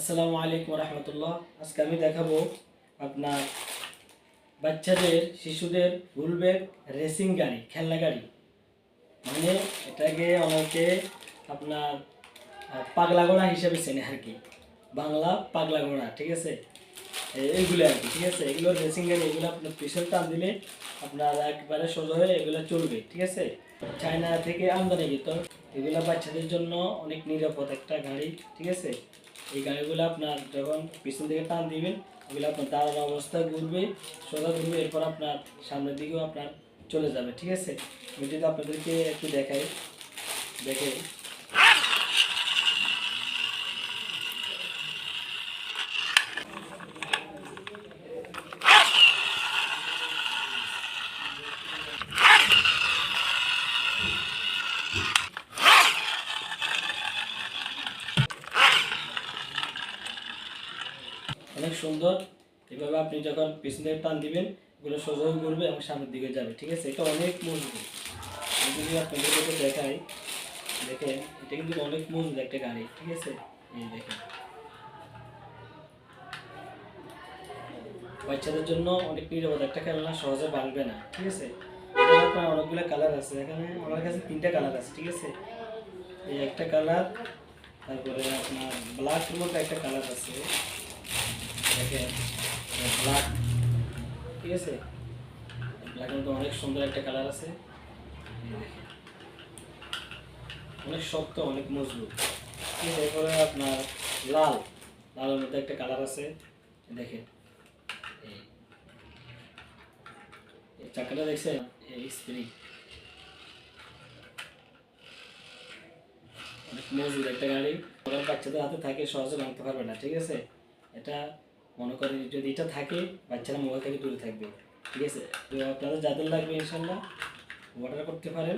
আসসালামু আলাইকুম রহমতুল্লাহ। আজকে আমি দেখাবো আপনার বাচ্চাদের, শিশুদের ফুলব্যাগ রেসিং গাড়ি, খেলনা গাড়ি। মানে এটাকে অনেকে আপনার পাগলা ঘোড়া হিসেবে চেনে আর কি। বাংলা পাগলা ঘোড়া ঠিক আছে? এইগুলো আর কি, ঠিক আছে? এগুলো রেসিং গাড়ি এগুলো আপনার পিছন টান দিলে আপনার একবারে সোজা হয়ে এগুলো চলবে, ঠিক আছে? চায়না থেকে আমদানিকৃত এগুলো বাচ্চাদের জন্য অনেক নিরাপদ একটা গাড়ি, ঠিক আছে? এই গাড়িগুলো আপনার যখন পিছন দিকে টান দিবেন, এগুলো আপনার দাঁড়ানো অবস্থায় ঘুরবে, সোজা ঘুরবে, এরপর আপনার সামনের দিকেও আপনার চলে যাবে, ঠিক আছে? আমি যদি আপনাদেরকে একটু দেখাই, দেখে। অনেক সুন্দর। এভাবে আপনি যখন পিছন টান দিবেন, এগুলো সোজা ঘুরবে এবং সামনের দিকে যাবে, ঠিক আছে? এটা অনেক মজবুত। যদি আপনাদের কাছে দেখাই, দেখেন, এটা কিন্তু অনেক মজবুত একটা গাড়ি, ঠিক আছে? এই দেখেন। বাচ্চাদের জন্য অনেক নিরাপদ, একটা খেলনা সহজে ভাঙবে না, ঠিক আছে? অনেকগুলো কালার আছে, এখানে আমার কাছে তিনটা কালার আছে, ঠিক আছে? এই একটা কালার, তারপরে আপনার ব্ল্যাকের মধ্যে একটা কালার আছে। অনেক শক্ত, অনেক মজবুত। এরপরে আপনার লাল, লালের মধ্যে একটা কালার আছে। দেখেন চাকাটা দেখছেন? স্প্রিং অনেক একটা গাড়ি। বাচ্চাদের হাতে থাকে, সহজে ভাঙতে পারবে না, ঠিক আছে? এটা মনে করেন যদি এটা থাকে, বাচ্চারা মোবাইল থেকে দূরে থাকবে। ঠিক আছে? তো আপনাদের যাদের লাগবে, ইনশাল্লাহ অর্ডার করতে পারেন।